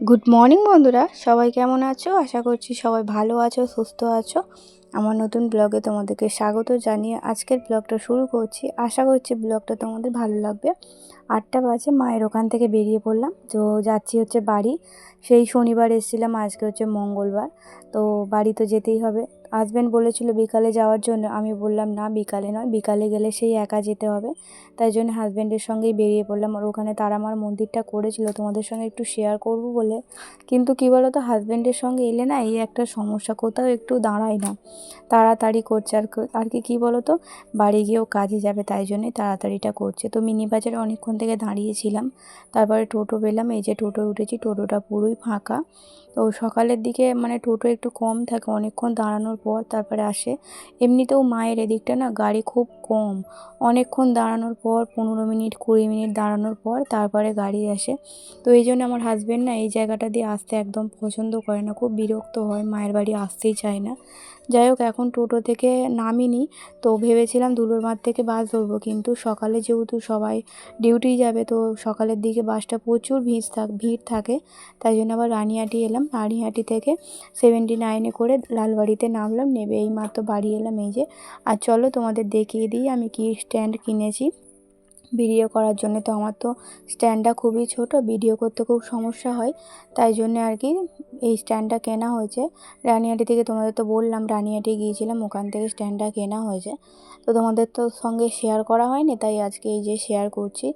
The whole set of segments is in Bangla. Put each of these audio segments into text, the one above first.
গুড মর্নিং বন্ধুরা। সবাই কেমন আছো? আশা করছি সবাই ভালো আছো, সুস্থ আছো। আমার নতুন ব্লগে তোমাদেরকে স্বাগত জানিয়ে আজকের ব্লগটা শুরু করছি। আশা করছি ব্লগটা তোমাদের ভালো লাগবে। আটটা বাজে, মায়ের ওখান থেকে বেরিয়ে পড়লাম। তো যাচ্ছি হচ্ছে বাড়ি। সেই শনিবার এসেছিলাম, আজকে হচ্ছে মঙ্গলবার। তো বাড়ি তো যেতেই হবে। হাজব্যান্ড বলেছিল বিকালে যাওয়ার জন্য। আমি বললাম, না, বিকালে নয়, বিকালে গেলে সেই একা যেতে হবে। তাই জন্য হাজব্যান্ডের সঙ্গেই বেরিয়ে পড়লাম। আর ওখানে তারামার মন্দিরটা করেছিল, তোমাদের সঙ্গে একটু শেয়ার করব বলে। কিন্তু কী বলো তো হাজব্যান্ডের সঙ্গে এলে না, এই একটা সমস্যা, কোথাও একটু দাঁড়ায় না। তাড়াতাড়ি করছে আর আর কি, কী বলো তো বাড়ি গিয়েও কাজে যাবে, তাই জন্যই তাড়াতাড়িটা করছে। তো মিনি বাজারে অনেকক্ষণ থেকে দাঁড়িয়েছিলাম। তারপরে টোটো পেলাম, এই যে টোটো উঠেছি, টোটোটা পুরোই ফাঁকা। তো সকালের দিকে মানে টোটো একটু কম থাকে, অনেকক্ষণ দাঁড়ানোর পর তারপরে আসে। এমনিতেও মায়ের এদিকটা না গাড়ি খুব কম। অনেকক্ষণ দাঁড়ানোর পর, পনেরো মিনিট, কুড়ি মিনিট দাঁড়ানোর পর তারপরে গাড়ি আসে। তো এই জন্য আমার হাজব্যান্ড না এই জায়গাটা দিয়ে আসতে একদম পছন্দ করে না। খুব বিরক্ত হয়, মায়ের বাড়ি আসতেই চায় না। যাই হোক, এখন টোটো থেকে নামিনি। তো ভেবেছিলাম দুলোর মাঠ থেকে বাস ধরবো, কিন্তু সকালে যেহেতু সবাই ডিউটি যাবে, তো সকালের দিকে বাসটা প্রচুর ভিড় থাক, ভিড় থাকে। তাই জন্য আবার রানিহাটি এলাম। রানিহাটি থেকে সেভেন্টি নাইনে করে লালবাড়িতে নামলাম নেবে এই মাত্র বাড়ি এলাম এই যে। আর চলো তোমাদের দেখিয়ে দিই। আমি কি স্ট্যান্ড কিনেছি ভিডিও করার জন্য। তো আমার তো স্ট্যান্ডটা খুবই ছোট, ভিডিও করতে খুব সমস্যা হয়। তাই জন্য আর কি এই স্ট্যান্ডটা কেনা হয়েছে। রানিহাটি থেকে তোমাদের তো বললাম রানিহাটি গিয়েছিলাম, ওখান থেকে স্ট্যান্ডটা কেনা হয়েছে। তো তোমাদের তো সঙ্গে শেয়ার করা হয়নি, তাই আজকে এই যে শেয়ার করছি।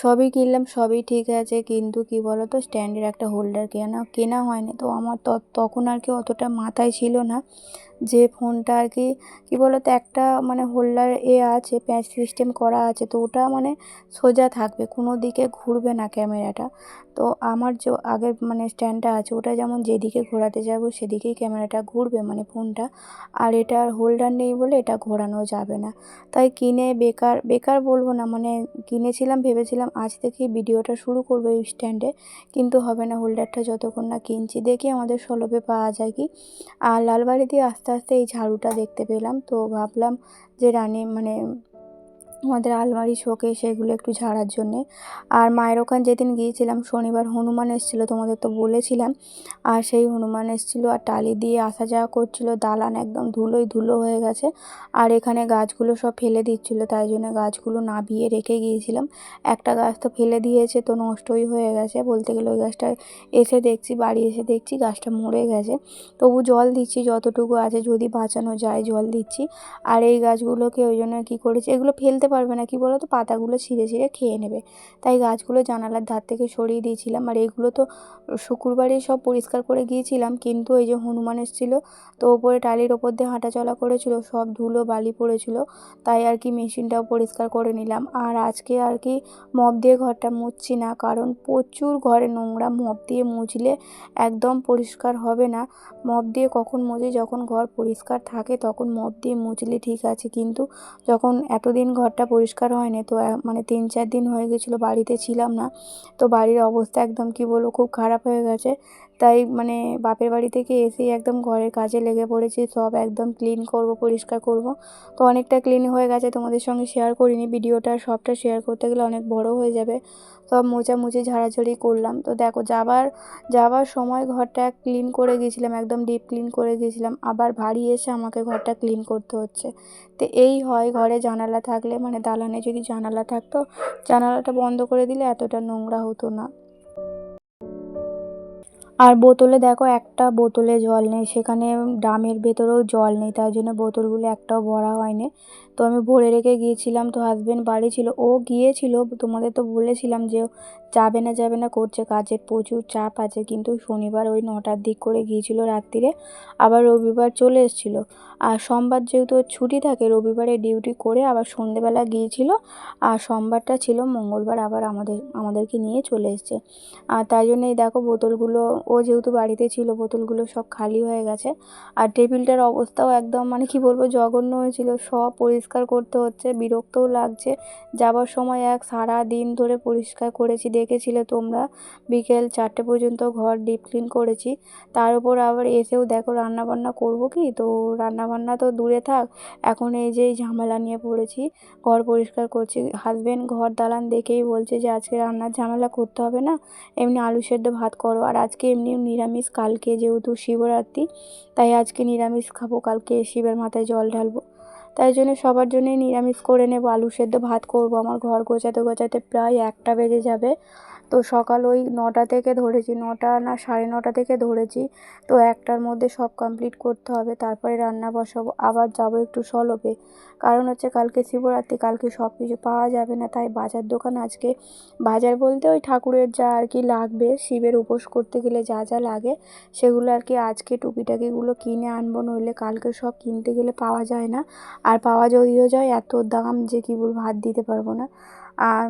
সবই কিনলাম, সবই ঠিক আছে, কিন্তু কি বলো তো স্ট্যান্ডের একটা হোল্ডার কেনা কেনা হয়নি। তো আমার তখন আর কি অতটা মাথায় ছিল না। যে ফোনটা আর কি, কী বলো তো একটা মানে হোল্ডার এ আছে প্যাঁচ সিস্টেম করা আছে, তো ওটা মানে সোজা থাকবে, কোনো দিকে ঘুরবে না ক্যামেরাটা। তো আমার যে আগের মানে স্ট্যান্ডটা আছে, ওটা যেমন যেদিকে ঘোরাতে যাব, সেদিকেই ক্যামেরাটা ঘুরবে মানে ফোনটা। আর এটার হোল্ডার নেই বলে এটা ঘোরানো যাবে না। তাই কিনে বেকার বেকার বলব না মানে কিনেছিলাম, ভেবেছিলাম আজ থেকেই ভিডিওটা শুরু করব এই স্ট্যান্ডে কিন্তু হবে না হোল্ডারটা যতক্ষণ না কিনছি, দেখি আমাদের সলভে পাওয়া যায় কি। আর লালবাড়ি দিয়ে আস্তে আস্তে আস্তে এই ঝাড়ুটা দেখতে পেলাম। তো ভাবলাম যে রানী মানে আমাদের আলমারি, শোকেস সেগুলো একটু ঝাড়ার জন্যে। আর মায়ের ওখান যেদিন গিয়েছিলাম, শনিবার হনুমান এসেছিল, তোমাদের তো বলেছিলাম। আর সেই হনুমান এসেছিল আর টালি দিয়ে আসা যাওয়া করছিল। দালান একদম ধুলোই ধুলো হয়ে গেছে। আর এখানে গাছগুলো সব ফেলে দিচ্ছিল, তাই জন্য গাছগুলো নাবিয়ে রেখে গিয়েছিলাম। একটা গাছ তো ফেলে দিয়েছে, তো নষ্টই হয়ে গেছে। বলতে গেলে ওই গাছটা এসে দেখছি, বাড়ি এসে দেখছি, গাছটা মরে গেছে। তবু জল দিচ্ছি, যতটুকু আছে যদি বাঁচানো যায় জল দিচ্ছি। আর এই গাছগুলোকে ওই জন্য কী করেছি, এগুলো ফেলতে পারবে না, কি বলো তো পাতাগুলো ছিঁড়ে ছিঁড়ে খেয়ে নেবে। তাই গাছগুলো জানালার ধার থেকে সরিয়ে দিয়েছিলাম। আর এইগুলো তো শুক্রবারে সব পরিষ্কার করে গিয়েছিলাম, কিন্তু এই যে হনুমান এসেছিল, তো ওপরে টালির ওপর দিয়ে হাঁটাচলা করেছিল, সব ধুলো বালি পড়েছিল, তাই আর কি মেশিনটাও পরিষ্কার করে নিলাম। আর আজকে আর কি মপ দিয়ে ঘরটা মুছছি না, কারণ প্রচুর ঘরে নোংরা মপ দিয়ে মুছলে একদম পরিষ্কার হবে না। মপ দিয়ে কখন মুছি? যখন ঘর পরিষ্কার থাকে তখন মপ দিয়ে মুছলে ঠিক আছে, কিন্তু যখন এতদিন ঘরটা পরিষ্কার হয়নি। তো মানে তিন চার দিন হয়ে গেছিল বাড়িতে ছিলাম না। তো বাড়ির অবস্থা একদম কি বলব, খুব খারাপ হয়ে গেছে। তাই মানে বাপের বাড়ি থেকে এসেই একদম ঘরের কাজে লেগে পড়েছি। সব একদম ক্লিন করব, পরিষ্কার করব। তো অনেকটা ক্লিন হয়ে গেছে, তোমাদের সঙ্গে শেয়ার করিনি। ভিডিওটা সবটা শেয়ার করতে গেলে অনেক বড় হয়ে যাবে। সব মোছামুছি ঝাড়াঝাড়ি করলাম। তো দেখো, যাবার যাবার সময় ঘরটা ক্লিন করে গিয়েছিলাম একদম ডিপ ক্লিন করে গিয়েছিলাম আবার বাড়ি এসে আমাকে ঘরটা ক্লিন করতে হচ্ছে। তো এই হয় ঘরে জানালা থাকলে মানে দালানে যদি জানালা থাকতো, জানালাটা বন্ধ করে দিলে এতটা নোংরা হতো না। আর বোতলে দেখো, একটা বোতলে জল নেই, সেখানে ড্রামের ভেতরেও জল নেই, তার জন্য বোতলগুলো একটাও ভরা হয়নি। তো আমি ভরে রেখে গিয়েছিলাম, তো হাজব্যান্ড বাড়ি ছিল। ও গিয়েছিল, তোমাদের তো বলেছিলাম যে যাবে না যাবে না, করছে কাজের প্রচুর চাপ আছে, কিন্তু শনিবার ওই নটার দিক করে গিয়েছিল রাত্রিরে। আবার রবিবার চলে এসেছিল। আর সোমবার যেহেতু ছুটি থাকে, রবিবারে ডিউটি করে আবার সন্ধেবেলা গিয়েছিল। আর সোমবারটা ছিল, মঙ্গলবার আবার আমাদের, আমাদেরকে নিয়ে চলে এসছে। আর তাই জন্য এই দেখো বোতলগুলো, ও যেহেতু বাড়িতে ছিল, বোতলগুলো সব খালি হয়ে গেছে। আর টেবিলটার অবস্থাও একদম মানে কি বলব, জঘন্য হয়েছিল, সব পরিষ্কার করতে হচ্ছে, বিরক্তও লাগছে। যাবার সময় এক সারা দিন ধরে পরিষ্কার করেছি, দেখেছিলে তোমরা? বিকেল চারটে পর্যন্ত ঘর ডিপ ক্লিন করেছি। তার উপর আবার এসেও দেখো রান্না বান্না করব কি? তো রান্না বান্না তো দূরে থাক, এখন এই যে ঝামেলা নিয়ে পড়েছি, ঘর পরিষ্কার করছি। হাজবেন্ড ঘর দালান দেখেই বলছে যে, আজকে রান্নার ঝামেলা করতে হবে না, এমনি আলু সেদ্ধ ভাত করো। আর আজকে এমনি নিরামিষ, কালকে যেহেতু শিবরাত্রি, তাই আজকে নিরামিষ খাব, কালকে শিবের মাথায় জল ঢালবো। তাই জন্য সবার জন্যই নিরামিষ করে নেব। আলু সেদ্ধ ভাত করব। আমার ঘর গোছাতে গোছাতে প্রায় একটা বেজে যাবে। তো সকাল ওই নটা থেকে ধরেছি, নটা না সাড়ে নটা থেকে ধরেছি। তো একটার মধ্যে সব কমপ্লিট করতে হবে, তারপরে রান্না বসাবো, আবার যাব একটু সলপে। কারণ হচ্ছে কালকে শিবরাত্রি, কালকে সব কিছু পাওয়া যাবে না, তাই বাজার দোকান আজকে, বাজার বলতে ওই ঠাকুরের যা আর কি লাগবে, শিবের উপোস করতে গেলে যা যা লাগে, সেগুলো আর কি আজকে টুকিটাকিগুলো কিনে আনব, নইলে কালকে সব কিনতে গেলে পাওয়া যায় না। আর পাওয়া যদিও যায়, এত দাম যে কী বলব, হাত দিতে পারব না। আর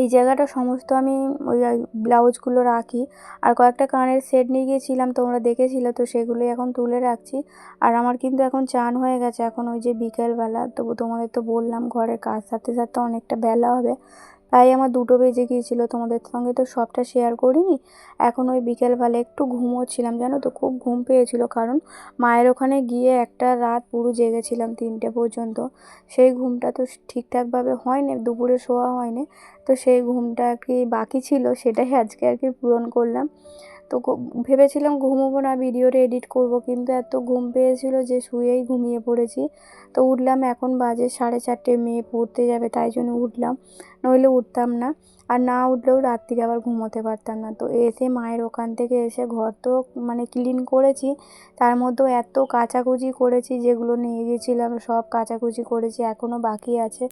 এই জায়গাটা সমস্ত আমি ওই ব্লাউজগুলো রাখি। আর কয়েকটা কানের সেট নিয়ে গিয়েছিলাম, তোমরা দেখেছিলে, তো সেগুলোই এখন তুলে রাখছি। আর আমার কিন্তু এখন চান হয়ে গেছে, এখন ওই যে বিকেলবেলা, তবু তোমাদের তো বললাম ঘরের কাজ, সাথে সাথে অনেকটা বেলা হবে। তাই আমার দুটো বেজে গিয়েছিল, তোমাদের সঙ্গে তো সবটা শেয়ার করিনি। এখন ওই বিকেলবেলা একটু ঘুমোচ্ছিলাম, জানো তো, খুব ঘুম পেয়েছিল। কারণ মায়ের ওখানে গিয়ে একটা রাত পুরো জেগেছিলাম তিনটে পর্যন্ত। সেই ঘুমটা তো ঠিকঠাকভাবে হয়নি, দুপুরে শোয়া হয়নি। তো সেই ঘুমটা আর কি বাকি ছিল, সেটাই আজকে আর কি পূরণ করলাম। তো ভেবেছিলাম ঘুমোবো না, ভিডিওটা এডিট করব, কিন্তু এত ঘুম পেয়েছিল যে শুয়েই ঘুমিয়ে পড়েছি। তো উঠলাম, এখন বাজে সাড়ে চারটে, মেয়ে পড়তে যাবে, তাই জন্য উঠলাম। নইলে উঠতাম না, আর না উঠলেও রাত্রিরে আবার ঘুমোতে পারতাম না। তো এসে মায়ের ওখান থেকে এসে ঘর তো মানে ক্লিন করেছি, তার মধ্যেও এত কাচাকুচি করেছি যেগুলো নিয়ে গিয়েছিলাম সব কাচাকুচি করেছি এখনও বাকি আছে।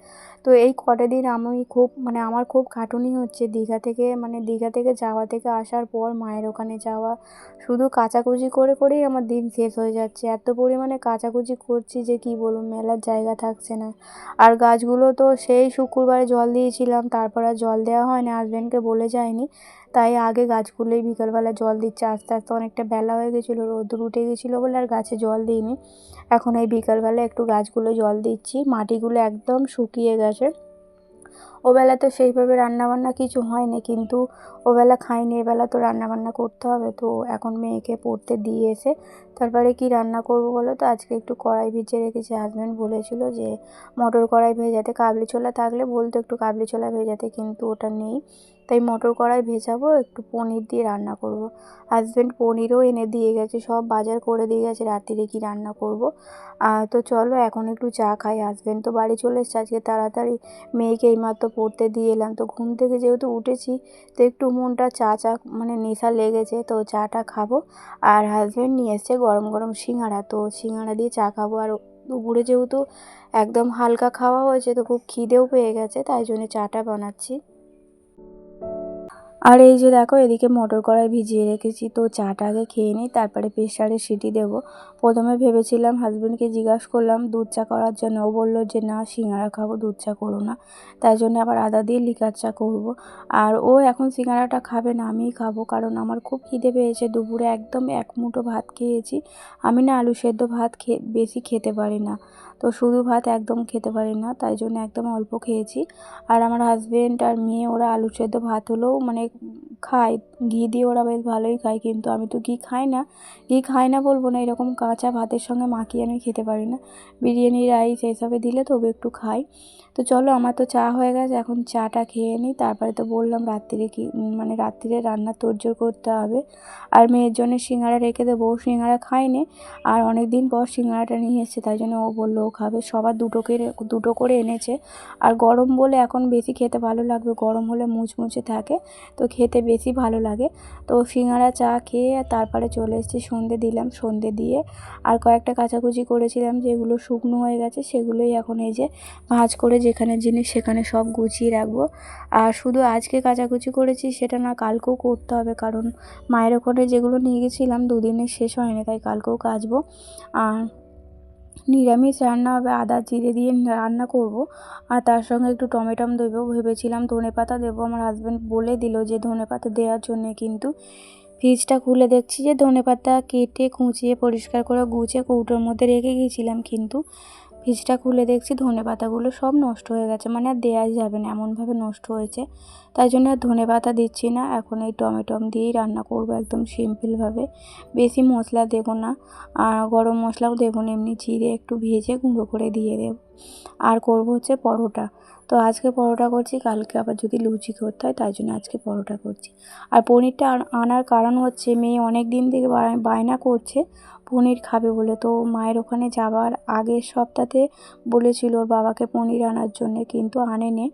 তো এই কটা দিন আমি খুব মানে আমার খুব খাটুনি হচ্ছে, দীঘা থেকে মানে দীঘা থেকে যাওয়া থেকে আসার পর মায়ের ওখানে যাওয়া। শুধু কাচাকুচি করে করেই আমার দিন শেষ হয়ে যাচ্ছে। এত পরিমাণে কাচাকুচি করছি যে কি বলব, মেলার জায়গা থাকছে না। আর গাছগুলো তো সেই শুক্রবারে জল দিয়েছিলাম, তারপর আর জল দেওয়া হয় না হাজব্যান্ডকে বলে যায়নি। তাই আগে গাছগুলোই বিকালবেলা জল দিচ্ছে, আস্তে আস্তে অনেকটা বেলা হয়ে গেছিল, রোদ্দুর উঠে গেছিল বলে আর গাছে জল দিইনি। এখন এই বিকালবেলা একটু গাছগুলো জল দিচ্ছি, মাটিগুলো একদম শুকিয়ে গেছে। ওবেলা তো সেইভাবে রান্নাবান্না কিছু হয়নি, কিন্তু ওবেলা খাইনি, এবেলা তো রান্নাবান্না করতে হবে। তো এখন মেয়েকে পড়তে দিয়ে এসে তারপরে কি রান্না করব বলো তো? আজকে একটু কড়াই ভিজিয়ে রেখেছি। হাজব্যান্ড বলেছিল যে মটর কড়াই ভেজাতে কাবলি ছোলা থাকলে বলতো একটু কাবলি ছোলা ভেজাতে, কিন্তু ওটা নেই। তাই মটর কড়াই ভেজাবো, একটু পনির দিয়ে রান্না করব। হাজব্যান্ড পনিরও এনে দিয়ে গেছে, সব বাজার করে দিয়ে গেছে, রাত্রিরে কি রান্না করব। তো চলো এখন একটু চা খাই। হাজব্যান্ড তো বাড়ি চলে এসছে, আজকে তাড়াতাড়ি মেয়েকে এইমাত্র পড়তে দিয়ে এলাম। তো ঘুম থেকে যেহেতু উঠেছি, তো একটু মনটা চা চা মানে নেশা লেগেছে। তো চাটা খাব আর হাজব্যান্ড নিয়ে এসছে গরম গরম সিঙ্গাড়া। তো সিঙ্গাড়া দিয়ে চা খাব। আর দুপুরে যেহেতু একদম হালকা খাওয়া হয়েছে, তো খুব খিদেও পেয়ে গেছে, তাই জন্য চাটা বানাচ্ছি। আর এই যে দেখো, এদিকে মটর কড়াই ভিজিয়ে রেখেছি, তো চাটা আগে খেয়ে নিই, তারপরে প্রেশারে সিটি দেবো। প্রথমে ভেবেছিলাম হাজব্যান্ডকে জিজ্ঞাসা করলাম দুধ চা করার জন্য। ও বলল যে, না, সিঙ্গারা খাব, দুধ চা করো না। তাই জন্য আবার আদা দিয়ে লিকার চা করব। আর ও এখন সিঙ্গারাটা খাবে না, আমিই খাব, কারণ আমার খুব খিদে পেয়েছে। দুপুরে একদম এক মুঠো ভাত খেয়েছি। আমি না আলু সেদ্ধ ভাত খেয়ে বেশি খেতে পারি না। তো শুধু ভাত একদম খেতে পারি না, তাই জন্য একদম অল্প খেয়েছি। আর আমার হাজব্যান্ড আর মেয়ে, ওরা আলু সেদ্ধ ভাত হলেও মানে খায়, ঘি দিয়ে ওরা বেশ ভালোই খায়, কিন্তু আমি তো ঘি খাই না। ঘি খাই না বলব না, এরকম কাঁচা ভাতের সঙ্গে মাখিয়ে আমি খেতে পারি না। বিরিয়ানি রাইস এসবে দিলে তবু একটু খাই। তো চলো আমার তো চা হয়ে গেছে, এখন চাটা খেয়ে নিই। তারপরে তো বললাম রাত্রিরে কি মানে রাত্রিরে রান্না তোড়জোড় করতে হবে। আর মেয়ের জন্য সিঙ্গারা রেখে দেবো, ও সিঙ্গারা খায়নি। আর অনেক দিন পর সিঙ্গারাটা নিয়ে এসছে, তাই জন্য ও বলল ও খাবে। সবার দুটোকে দুটো করে এনেছে। আর গরম বলে এখন বেশি খেতে ভালো লাগবে, গরম হলে মুচমুচে থাকে, তো খেতে বেশি ভালো লাগে। তো সিঙ্গারা চা খেয়ে তারপরে চলে এসেছি, সন্ধে দিলাম, সন্ধে দিয়ে আর কয়েকটা কাচাকুচি করেছিলাম, যেগুলো শুকনো হয়ে গেছে, সেগুলোই এখন এই যে ভাজ করে যেখানে জিনিস সেখানে সব গুছিয়ে রাখব। আর শুধু আজকে কাচাকুচি করেছি সেটা না, কালকেও করতে হবে। কারণ মায়ের ওখানে যেগুলো নিয়ে গেছিলাম দুদিনে শেষ হয়নি, তাই কালকেও কাচবো। আর নিরামিষ রান্না হবে, আদা জিরে দিয়ে রান্না করব। আর তার সঙ্গে একটু টমেটম দেবো। ভেবেছিলাম ধনে পাতা দেবো। আমার হাজব্যান্ড বলে দিল যে ধনে পাতা দেওয়ার জন্যে, কিন্তু ফ্রিজটা খুলে দেখছি যে ধনে পাতা কেটে কুচিয়ে পরিষ্কার করে গুছিয়ে কৌটোর মধ্যে রেখে গিয়েছিলাম কিন্তু ফ্রিজটা খুলে দেখছি, ধনে পাতাগুলো সব নষ্ট হয়ে গেছে মানে আর দেওয়াই যাবে না, এমনভাবে নষ্ট হয়েছে। তাই জন্য আর ধনে পাতা দিচ্ছি না, এখন এই টমেটম দিয়েই রান্না করব একদম সিম্পলভাবে। বেশি মশলা দেবো না, আর গরম মশলাও দেবো না, এমনি জিরে একটু ভেজে গুঁড়ো করে দিয়ে দেবো। আর করব হচ্ছে পরোটা। তো আজকে পরোটা করছি, কালকে আবার যদি লুচি করতে হয়, তাই জন্য আজকে পরোটা করছি। আর পনিরটা আনার কারণ হচ্ছে, মেয়ে অনেক দিন থেকে বায়না করছে পনির খাবে বলে। তো মায়ের ওখানে যাওয়ার আগের সপ্তাহে বলেছিল ওর বাবাকে পনির আনার জন্যে, কিন্তু আনেনি।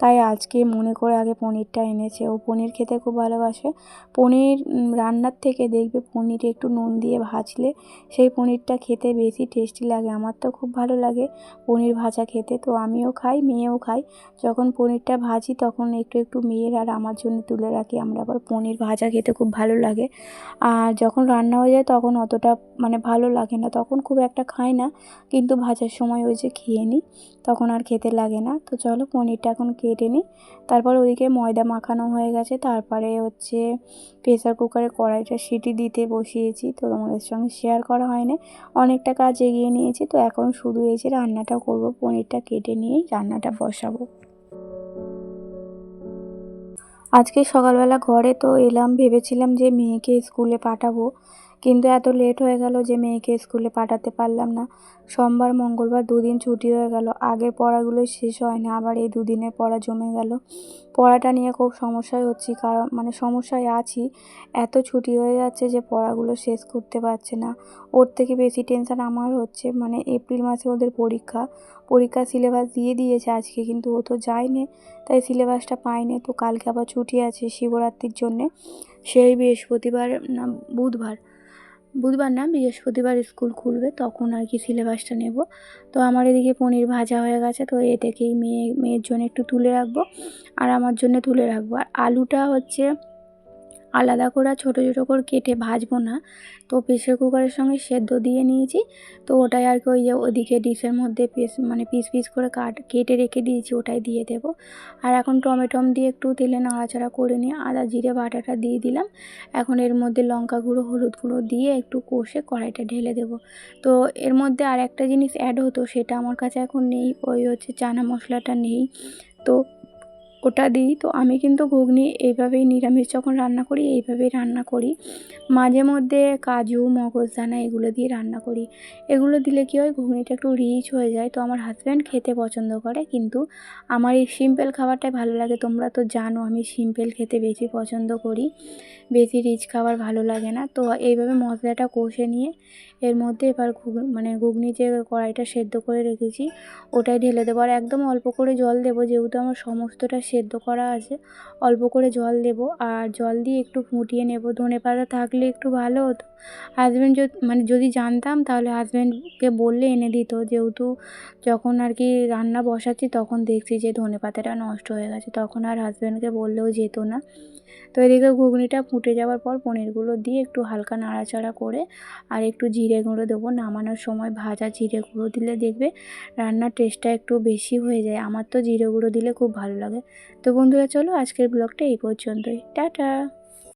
তাই আজকে মনে করে আগে পনিরটা এনেছে। ও পনির খেতে খুব ভালোবাসে। পনির রান্নার থেকে দেখবে পনিরে একটু নুন দিয়ে ভাজলে সেই পনিরটা খেতে বেশি টেস্টি লাগে। আমার তো খুব ভালো লাগে পনির ভাজা খেতে। তো আমিও খাই, মেয়েও খাই যখন পনিরটা ভাজি তখন একটু একটু মেয়ের আর আমার জন্য তুলে রাখি। আমরা আবার পনির ভাজা খেতে খুব ভালো লাগে। আর যখন রান্না হয়ে যায় তখন অতটা মানে ভালো লাগে না। তখন খুব একটা খাই না। কিন্তু ভাজার সময় ওই যে খেয়ে নিই, তখন আর খেতে লাগে না। তো চলো পনিরটা এখন কেটে নিই। তারপর ওইদিকে ময়দা মাখানো হয়ে গেছে। তারপরে হচ্ছে প্রেসার কুকারে কড়াইটা সিটি দিতে বসিয়েছি। তো তোমাদের সঙ্গে শেয়ার করা হয়নি। অনেকটা কাজ এগিয়ে নিয়েছি। তো এখন শুধু যে রান্নাটা করব, পনিরটা কেটে নিয়েই রান্নাটা বসাবো। আজকে সকালবেলা ঘরে তো এলাম, ভেবেছিলাম যে মেয়েকে স্কুলে পাঠাবো। কিন্তু এত লেট হয়ে গেল যে মেয়েকে স্কুলে পাঠাতে পারলাম না। সোমবার, মঙ্গলবার দুদিন ছুটি হয়ে গেল। আগের পড়াগুলো শেষ হয় না, আবার এই দুদিনের পড়া জমে গেল। পড়াটা নিয়ে খুব সমস্যায় হচ্ছি, কারণ মানে সমস্যায় আছি। এত ছুটি হয়ে যাচ্ছে যে পড়াগুলো শেষ করতে পারছে না। ওর থেকে বেশি টেনশান আমার হচ্ছে মানে এপ্রিল মাসে ওদের পরীক্ষা। পরীক্ষার সিলেবাস দিয়ে দিয়েছে আজকে, কিন্তু ও তো যায়নি, তাই সিলেবাসটা পায়নি। তো কালকে আবার ছুটি আছে শিবরাত্রির জন্যে, সেই বৃহস্পতিবার না, বুধবার। বুধবার না বৃহস্পতিবার স্কুল খুলবে, তখন আর কি সিলেবাসটা নেব। তো আমার এদিকে পনির ভাজা হয়ে গেছে, তো এ থেকেই মেয়ে, মেয়ের জন্য একটু তুলে রাখব, আর আমার জন্য তুলে রাখব। আর আলুটা হচ্ছে আলাদা করে ছোটো ছোটো করে কেটে ভাজবো না। তো প্রেসার কুকারের সঙ্গে সেদ্ধ দিয়ে নিয়েছি। তো ওটাই আর কি ওই যে ওদিকে ডিশের মধ্যে পিস মানে পিস পিস করে কাট, কেটে রেখে দিয়েছি, ওটাই দিয়ে দেব। আর এখন টমেটম দিয়ে একটু তেলে নাড়াচাড়া করে নিয়ে আদা, জিরে, বাটাটা দিয়ে দিলাম। এখন এর মধ্যে লঙ্কা গুঁড়ো, হলুদ গুঁড়ো দিয়ে একটু কষে কড়াইটা ঢেলে দেব। তো এর মধ্যে আর একটা জিনিস অ্যাড হতো, সেটা আমার কাছে এখন নেই, ওই হচ্ছে চানা মশলাটা নেই। তো ওটা দিই। তো আমি কিন্তু ঘুগনি এইভাবেই নিরামিষ যখন রান্না করি, এইভাবেই রান্না করি। মাঝে মধ্যে কাজু, মগজদানা এগুলো দিয়ে রান্না করি। এগুলো দিলে কী হয়, ঘুগনিটা একটু রিচ হয়ে যায়। তো আমার হাজব্যান্ড খেতে পছন্দ করে, কিন্তু আমার এই সিম্পল খাবারটাই ভালো লাগে। তোমরা তো জানো, আমি সিম্পল খেতে বেশি পছন্দ করি। বেশি রিচ খাবার ভালো লাগে না। তো এইভাবে মশলাটা কষে নিয়ে, এর মধ্যে এবার ঘুগ মানে ঘুগনি যে কড়াইটা সেদ্ধ করে রেখেছি, ওটাই ঢেলে দেবো। আর একদম অল্প করে জল দেবো, যেহেতু আমার সমস্তটা সেদ্ধ করা আছে। অল্প করে জল দেব আর জল দিয়ে একটু ফুটিয়ে নেব। ধনে পাতা থাকলে একটু ভালো হতো। হাজব্যান্ড মানে যদি জানতাম তাহলে হাজব্যান্ডকে বললে এনে দিত। যেহেতু যখন আর কি রান্না বসাচ্ছি তখন দেখছি যে ধনে পাতাটা নষ্ট হয়ে গেছে। তখন আর হাজব্যান্ডকে বললেও যেত না। তো এদিকে ঘুগনিটা ফুটে যাওয়ার পর পনিরগুলো দিয়ে একটু হালকা নাড়াচাড়া করে আর একটু জিরে গুঁড়ো দেবো। নামানোর সময় ভাজা জিরে গুঁড়ো দিলে দেখবে রান্নার টেস্টটা একটু বেশি হয়ে যায়। আমার তো জিরে গুঁড়ো দিলে খুব ভালো লাগে। তো বন্ধুরা চলো আজকের ব্লগটা এই পর্যন্তই। টাটা!